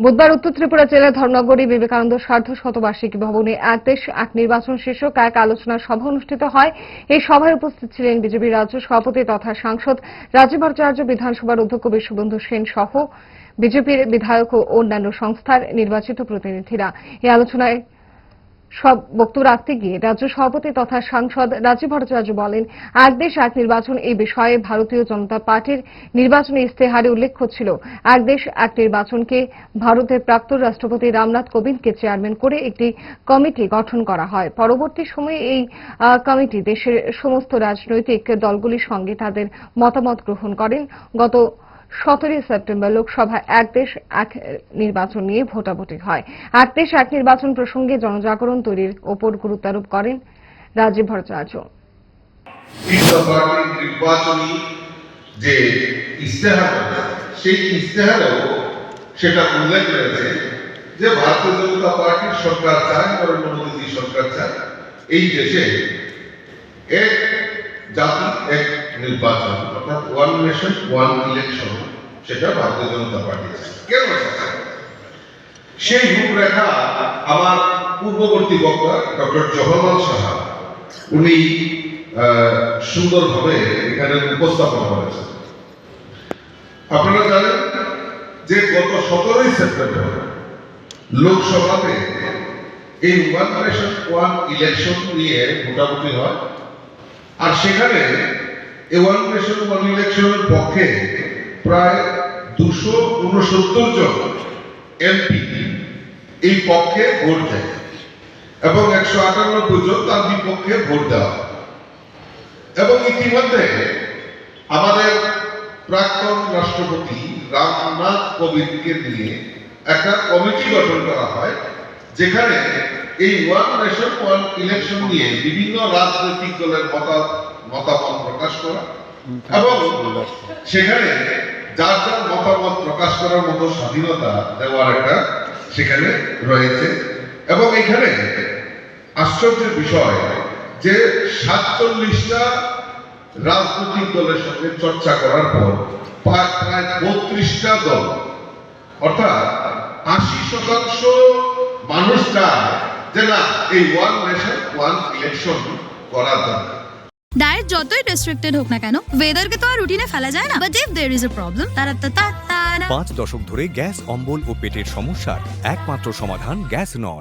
বুধবার উত্তর ত্রিপুরা জেলার ধর্মনগরী বিবেকানন্দ সার্ধ শতবার্ষিকী ভবনে এক দেশ এক নির্বাচন শীর্ষক এক আলোচনা সভা অনুষ্ঠিত হয়। এই সভায় উপস্থিত ছিলেন বিজেপি রাজ্য সভাপতি তথা সাংসদ রাজীব ভট্টাচার্য বিধানসভার অধ্যক্ষ বিশ্ববন্ধু সেন সহ বিজেপির বিধায়ক ও অন্যান্য সংস্থার নির্বাচিত প্রতিনিধিরা। এই আলোচনায় সব বক্তব্য রাখতে গিয়ে রাজ্য সভাপতি তথা সাংসদ রাজীব ভট্টাচার্য বলেন এক দেশ এক নির্বাচন, এই বিষয়ে ভারতীয় জনতা পার্টির নির্বাচনী ইস্তেহারে উল্লেখ ছিল এক দেশ এক নির্বাচনকে ভারতের প্রাক্তন রাষ্ট্রপতি রামনাথ কোবিন্দকে চেয়ারম্যান করে একটি কমিটি গঠন করা হয়। পরবর্তী সময়ে এই কমিটি দেশের সমস্ত রাজনৈতিক দলগুলির সঙ্গে তাদের মতামত গ্রহণ করেন। গত সতেরোই সেপ্টেম্বর লোকসভায় এক দেশ, এক নির্বাচন নিয়ে ভোটাভুটি হয়। এক দেশ, এক নির্বাচন প্রসঙ্গে জনজাগরণ তৈরির ওপর গুরুত্ব আরোপ করেন রাজীব ভট্টাচার্য। যে ভারতীয় জনতা পার্টির সরকার চায় নরেন্দ্র সরকার চায়। এই দেশে এক জাতি এক নির্বাচন, অর্থাৎ ওয়ান নেশন ওয়ান ইলেকশন সেটা ভারতীয় জনতা পার্টি কেন সেই রূপরেখা আমার পূর্ববর্তী বক্তা ডক্টর জওহরলাল সাহা, উনি সুন্দরভাবে এখানে উপস্থাপন করেছেন। আপনারা জানেন যে গত সতেরোই সেপ্টেম্বর লোকসভাতে এই ওয়ান নেশন ওয়ান ইলেকশন নিয়ে ভোটাভুটি হয়। আর সেখানে এই ওয়ান ইলেকশনের পক্ষে প্রায় দুশো উনসত্তর জন এমপি এই পক্ষে ভোট দেয় এবং একশো আটানব্বই জন তার বিপক্ষে ভোট দেওয়া। এবং ইতিমধ্যে আমাদের প্রাক্তন রাষ্ট্রপতি রামনাথ কোবিন্দকে নিয়ে একটা কমিটি গঠন করা হয়, যেখানে এই ওয়ান নেশন ওয়ান ইলেকশন নিয়ে বিভিন্ন রাজনৈতিক দলের মতা মতামত প্রকাশ করা এবং সেখানে যার যার মতামত প্রকাশ করার মতো স্বাধীনতা দেওয়ার একটা সেখানে রয়েছে। এবং এখানে আশ্চর্যের বিষয় যে সাতচল্লিশটা রাজনৈতিক দলের সঙ্গে চর্চা করার পর প্রায় প্রায় বত্রিশটা দল অর্থাৎ আশি শতাংশ মানুষ চায় যে না এই ওয়ান নেশন ওয়ান ইলেকশন করার দরকার। ডায়েট যতই রেস্ট্রিক্টেড হোক না কেন ওয়েদারকে তো আর রুটিনে ফেলা যায় না। But if there is a problem তারা তা তা পাঁচ দশক ধরে গ্যাস অম্বল ও পেটের সমস্যার একমাত্র সমাধান গ্যাস নল।